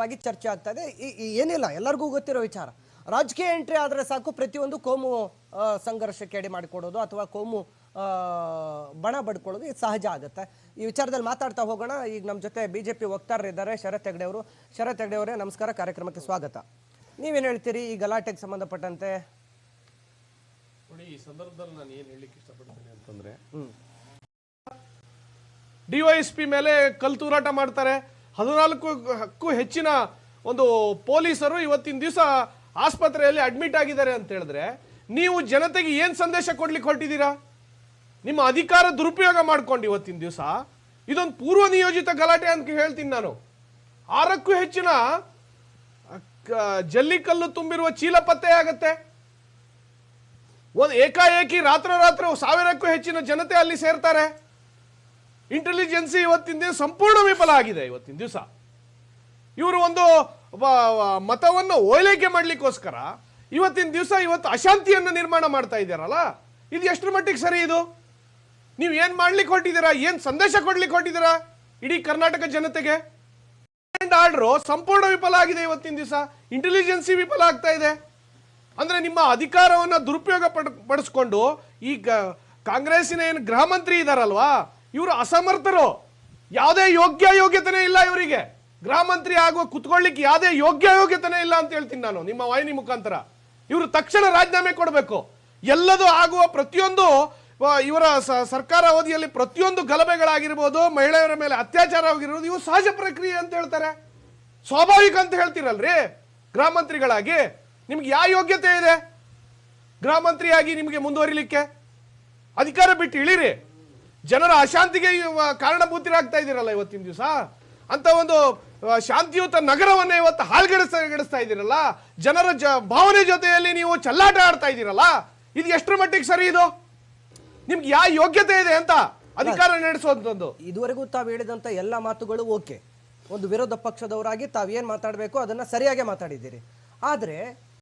ವಾಗಿ ಚರ್ಚೆ ಆಗ್ತಾ ಇದೆ ಏನಿಲ್ಲ ಎಲ್ಲರಿಗೂ ಗೊತ್ತಿರೋ ವಿಚಾರ. ರಾಜಕೀಯ ಎಂಟ್ರಿ ಆದರೆ ಸಾಕು ಪ್ರತಿಯೊಂದು ಕೋಮು ಸಂಘರ್ಷಕ್ಕೆ ಎಡೆ ಮಾಡಿಕೊಡೋದು ಅಥವಾ ಕೋಮು ಬಣ ಬಡ್ಕೊಳ್ಳೋದು ಇದು ಸಹಜ ಆಗುತ್ತೆ. ಈ ವಿಚಾರದಲ್ಲಿ ಮಾತಾಡ್ತಾ ಹೋಗೋಣ. ಈಗ ನಮ್ಮ ಜೊತೆ ಬಿ ಜೆ ಪಿ ವಕ್ತಾರರಿದ್ದಾರೆ ಶರತ್ ಹೆಗ್ಡೆ ಅವರು. ಶರತ್ ಹೆಗ್ಡೆ ಅವರೇ ನಮಸ್ಕಾರ ಕಾರ್ಯಕ್ರಮಕ್ಕೆ ಸ್ವಾಗತ. ನೀವೇನು ಹೇಳ್ತೀರಿ? ಈ ಗಲಾಟೆಗೆ ಸಂಬಂಧಪಟ್ಟಂತೆ? ನೋಡಿ ಈ ಸಂದರ್ಭದಲ್ಲಿ ನಾನು ಏನು ಹೇಳಲಿಕ್ಕೆ ಇಷ್ಟಪಡ್ತೇನೆ ಅಂತಂದ್ರೆ. ಡಿವೈಎಸ್ಪಿ ಮೇಲೆ ಕಲ್ತೂರಾಟ ಮಾಡ್ತಾರೆ. ಹದಿನಾಲ್ಕು ಹಕ್ಕು ಹೆಚ್ಚಿನ ಒಂದು ಪೊಲೀಸರು ಇವತ್ತಿನ ದಿವಸ ಆಸ್ಪತ್ರೆಯಲ್ಲಿ ಅಡ್ಮಿಟ್ ಆಗಿದ್ದಾರೆ ಅಂತ ಹೇಳಿದ್ರೆ ನೀವು ಜನತೆಗೆ ಏನು ಸಂದೇಶ ಕೊಡ್ಲಿಕ್ಕೆ ಹೊರಟಿದ್ದೀರಾ? ನಿಮ್ಮ ಅಧಿಕಾರ ದುರುಪಯೋಗ ಮಾಡ್ಕೊಂಡು ಇವತ್ತಿನ ದಿವಸ ಇದೊಂದು ಪೂರ್ವ ನಿಯೋಜಿತ ಗಲಾಟೆ ಅಂತ ಹೇಳ್ತೀನಿ ನಾನು. ಆರಕ್ಕೂ ಹೆಚ್ಚಿನ ಜಲ್ಲಿಕಲ್ಲು ತುಂಬಿರುವ ಚೀಲ ಪತ್ತೆ ಆಗತ್ತೆ. ಒಂದು ಏಕಾಏಕಿ ರಾತ್ರೋರಾತ್ರಿ ಸಾವಿರಕ್ಕೂ ಹೆಚ್ಚಿನ ಜನತೆ ಅಲ್ಲಿ ಸೇರ್ತಾರೆ. ಇಂಟೆಲಿಜೆನ್ಸಿ ಇವತ್ತಿನ ದಿವಸ ಸಂಪೂರ್ಣ ವಿಫಲ ಆಗಿದೆ ಇವತ್ತಿನ ದಿವಸ. ಇವರು ಒಂದು ಮತವನ್ನು ಓಲೈಕೆ ಮಾಡಲಿಕ್ಕೋಸ್ಕರ ಇವತ್ತಿನ ದಿವಸ ಇವತ್ತು ಅಶಾಂತಿಯನ್ನು ನಿರ್ಮಾಣ ಮಾಡ್ತಾ ಇದ್ದಾರಲ್ಲ? ಇದು ಎಷ್ಟರ ಮಟ್ಟಿಗೆ ಸರಿ ಇದು? ನೀವು ಏನು ಮಾಡ್ಲಿಕ್ಕೆ ಹೊರಟಿದ್ದೀರಾ? ಏನು ಸಂದೇಶ ಕೊಡ್ಲಿಕ್ಕೆ ಹೊರಟಿದ್ದೀರಾ ಇಡೀ ಕರ್ನಾಟಕ ಜನತೆಗೆ? ಆರ್ಡ್ರು ಸಂಪೂರ್ಣ ವಿಫಲ ಆಗಿದೆ ಇವತ್ತಿನ ದಿವಸ. ಇಂಟೆಲಿಜೆನ್ಸಿ ವಿಫಲ ಆಗ್ತಾ ಇದೆ. ಅಂದರೆ ನಿಮ್ಮ ಅಧಿಕಾರವನ್ನು ದುರುಪಯೋಗ ಪಡ್, ಪಡಿಸ್ಕೊಂಡು ಈ ಕಾಂಗ್ರೆಸ್ಸಿನ ಏನು ಗೃಹ ಮಂತ್ರಿ ಇದಾರಲ್ವಾ? ಇವರು ಅಸಮರ್ಥರು. ಯಾವುದೇ ಯೋಗ್ಯ ಯೋಗ್ಯತೆನೇ ಇಲ್ಲ ಇವರಿಗೆ. ಗೃಹ ಆಗುವ ಕುತ್ಕೊಳ್ಳಿಕ್ಕೆ ಯಾವುದೇ ಯೋಗ್ಯ ಯೋಗ್ಯತೆನೇ ಇಲ್ಲ ಅಂತ ಹೇಳ್ತೀನಿ ನಾನು, ನಿಮ್ಮ ವಾಹಿನಿ ಮುಖಾಂತರ. ಇವರು ತಕ್ಷಣ ರಾಜೀನಾಮೆ ಕೊಡಬೇಕು. ಎಲ್ಲದೂ ಆಗುವ ಪ್ರತಿಯೊಂದು ಇವರ ಸರ್ಕಾರ ಅವಧಿಯಲ್ಲಿ ಪ್ರತಿಯೊಂದು ಗಲಭೆಗಳಾಗಿರ್ಬೋದು, ಮಹಿಳೆಯರ ಮೇಲೆ ಅತ್ಯಾಚಾರ ಆಗಿರ್ಬೋದು, ಇವು ಸಹಜ ಪ್ರಕ್ರಿಯೆ ಅಂತ ಹೇಳ್ತಾರೆ. ಸ್ವಾಭಾವಿಕ ಅಂತ ಹೇಳ್ತೀರಲ್ರಿ? ಗೃಹ ಮಂತ್ರಿಗಳಾಗಿ ನಿಮ್ಗೆ ಯಾವ ಯೋಗ್ಯತೆ ಇದೆ? ಗೃಹ ಮಂತ್ರಿಯಾಗಿ ನಿಮಗೆ ಮುಂದುವರಿಲಿಕ್ಕೆ? ಅಧಿಕಾರ ಬಿಟ್ಟು ಇಳಿರಿ. ಜನರ ಅಶಾಂತಿಗೆ ಕಾರಣಭೂತಿರಾಗ್ತಾ ಇದ್ದೀರಲ್ಲ ಇವತ್ತಿನ ದಿವಸ? ಅಂತ ಒಂದು ಶಾಂತಿಯುತ ನಗರವನ್ನೇ ಇವತ್ತು ಹಾಳ್ಗೆಡಿಸ್ತಾ ಗಡಿಸ್ತಾ ಇದ್ದೀರಲ್ಲ? ಜನರ ಜ ಭಾವನೆ ಜೊತೆಯಲ್ಲಿ ನೀವು ಚಲ್ಲಾಟ ಆಡ್ತಾ ಇದ್ದೀರಲ್ಲ? ಇದು ಎಷ್ಟರ ಮಟ್ಟಿಗೆ ಸರಿ ಇದು? ನಿಮ್ಗೆ ಯಾವ ಯೋಗ್ಯತೆ ಇದೆ ಅಂತ ಅಧಿಕಾರ ನಡೆಸುವಂಥದ್ದು ಇದುವರೆಗೂ ತಾವು ಹೇಳಿದಂಥ ಎಲ್ಲ ಮಾತುಗಳು ಓಕೆ. ಒಂದು ವಿರೋಧ ಪಕ್ಷದವರಾಗಿ ತಾವು ಏನು ಮಾತಾಡಬೇಕು ಅದನ್ನು ಸರಿಯಾಗಿ ಮಾತಾಡಿದ್ದೀರಿ. ಆದರೆ